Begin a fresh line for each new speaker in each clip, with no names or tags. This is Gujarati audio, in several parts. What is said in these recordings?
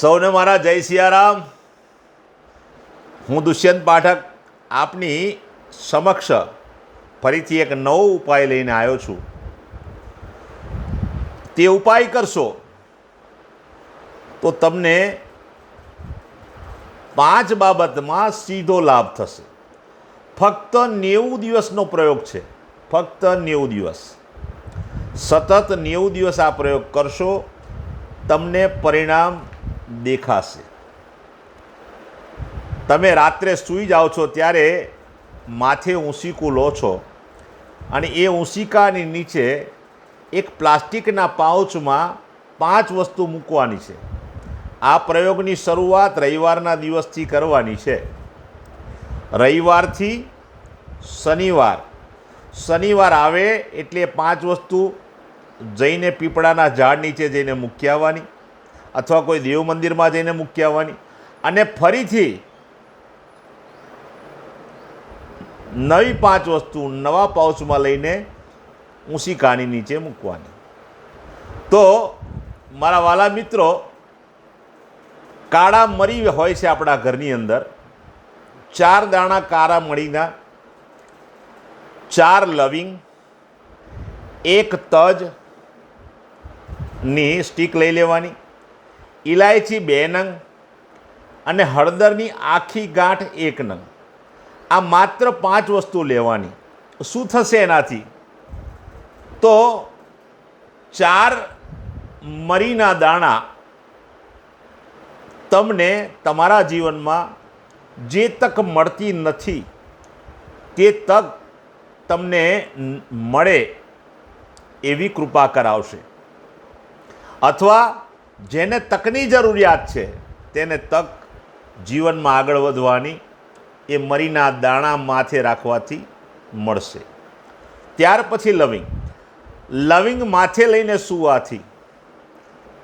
સૌને મારા જય સિયારામ. હું દુષ્યંત પાઠક આપની સમક્ષ ફરીથી એક નવો ઉપાય લઈને આવ્યો છું. તે ઉપાય કરશો તો તમને પાંચ બાબતમાં સીધો લાભ થશે. ફક્ત નેવું દિવસનો પ્રયોગ છે. ફક્ત નેવું દિવસ. સતત નેવું દિવસ આ પ્રયોગ કરશો, તમને પરિણામ દેખાશે. તમે રાત્રે સૂઈ જાઓ છો ત્યારે માથે ઊંસીકું લો છો અને એ ઊંસિકાની નીચે એક પ્લાસ્ટિકના પાઉચમાં પાંચ વસ્તુ મૂકવાની છે. આ પ્રયોગની શરૂઆત રવિવારના દિવસથી કરવાની છે. રવિવારથી શનિવાર. શનિવાર આવે એટલે પાંચ વસ્તુ જઈને પીપળાના ઝાડ નીચે જઈને મૂકી આવવાની. અથવા કોઈ દેવ મંદિરમાં જઈને મૂકી આવવાની. અને ફરીથી નવી પાંચ વસ્તુ નવા પાઉચમાં લઈને ઊંચી કાની નીચે મૂકવાની. તો મારા વાલા મિત્રો, કાળા મરી હોય છે આપણા ઘરની અંદર. ચાર દાણા કાળા મરીના. ચાર લવિંગ. એક તજની સ્ટીક લઈ લેવાની. ઇલાયચી બે નંગ અને હળદરની આખી ગાંઠ એક નંગ. આ માત્ર પાંચ વસ્તુ લેવાની. શું થશે એનાથી? તો ચાર મરીના દાણા તમને તમારા જીવનમાં જે તક મળતી નથી, તે તક તમને મળે એવી કૃપા કરાવશે. અથવા જેને તકની જરૂરિયાત છે, તેને તક જીવનમાં આગળ વધવાની, એ મરીના દાણા માથે રાખવાથી મળશે. ત્યાર પછી લવિંગ. લવિંગ માથે લઈને સૂવાથી.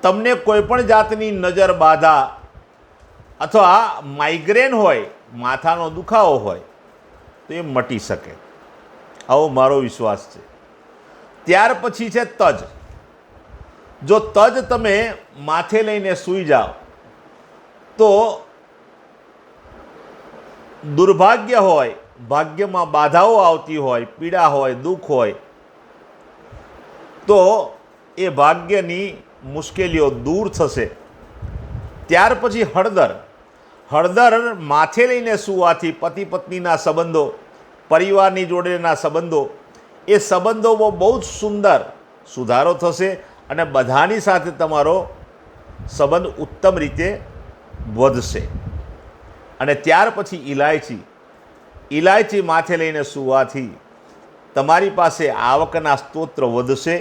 તમને કોઈપણ જાતની નજર બાધા અથવા માઇગ્રેન હોય, માથાનો દુખાવો હોય, તો એ મટી શકે. આવો મારો વિશ્વાસ છે. ત્યાર પછી છે તજ. જો તજ તમે માથે લઈને સૂઈ જાઓ, તો દુર્ભાગ્ય હોય, ભાગ્યમાં બાધાઓ આવતી હોય, પીડા હોય, દુઃખ હોય, તો એ ભાગ્યની મુશ્કેલીઓ દૂર થશે. ત્યાર પછી હળદર. હળદર માથે લઈને સૂવાથી પતિ પત્નીના સંબંધો, પરિવારની જોડેના સંબંધો, એ સંબંધોમાં બહુ જ સુંદર સુધારો થશે. અને બધાની સાથે તમારો સંબંધ ઉત્તમ રીતે વધશે. અને ત્યાર પછી ઇલાયચી ઇલાયચી માથે લઈને સૂવાથી તમારી પાસે આવકના સ્તોત્ર વધશે.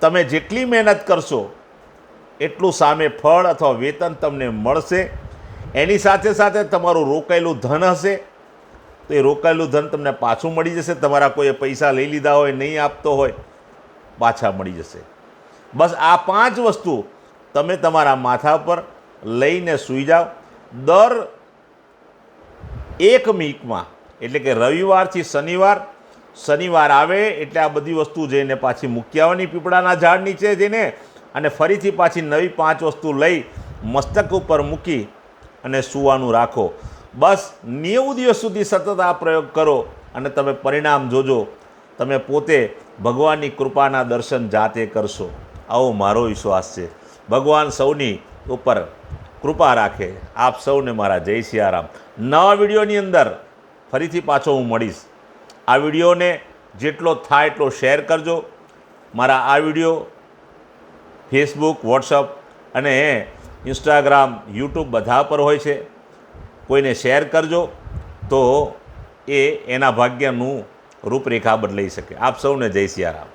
તમે જેટલી મહેનત કરશો, એટલું સામે ફળ અથવા વેતન તમને મળશે. એની સાથે સાથે તમારું રોકાયેલું ધન હશે. તો એ રોકાયેલું ધન તમને પાછું મળી જશે. તમારા કોઈએ પૈસા લઈ લીધા હોય, નહીં આપતો હોય, પાછા મળી જશે. બસ આ પાંચ વસ્તુ તમે તમારા માથા પર લઈને સૂઈ જાઓ. દર એક મીકમાં એટલે કે રવિવારથી શનિવાર શનિવાર આવે એટલે આ બધી વસ્તુ જઈને પાછી મૂકી આવવાની, પીપળાના ઝાડ નીચે જઈને અને ફરીથી પાછી નવી પાંચ વસ્તુ લઈ મસ્તક ઉપર મૂકી અને સૂવાનું રાખો. બસ નેવું દિવસ સુધી સતત આ પ્રયોગ કરો અને તમે પરિણામ જોજો. તમે પોતે ભગવાનની કૃપાના દર્શન જાતે કરશો. આવો મારો વિશ્વાસ છે. ભગવાન સૌની ઉપર કૃપા રાખે. આપ સૌને મારા જય સિયારામ. નવા વિડીયોની અંદર ફરીથી પાછો હું મળીશ. આ વિડીયોને જેટલો થાય એટલો શેર કરજો. મારા આ વીડિયો ફેસબુક, વોટ્સઅપ અને ઇન્સ્ટાગ્રામ, યુટ્યુબ બધા પર હોય છે. કોઈને શેર કરજો તો એ એના ભાગ્યનું રૂપરેખા બદલાઈ શકે. આપ સૌને જય સિયારામ.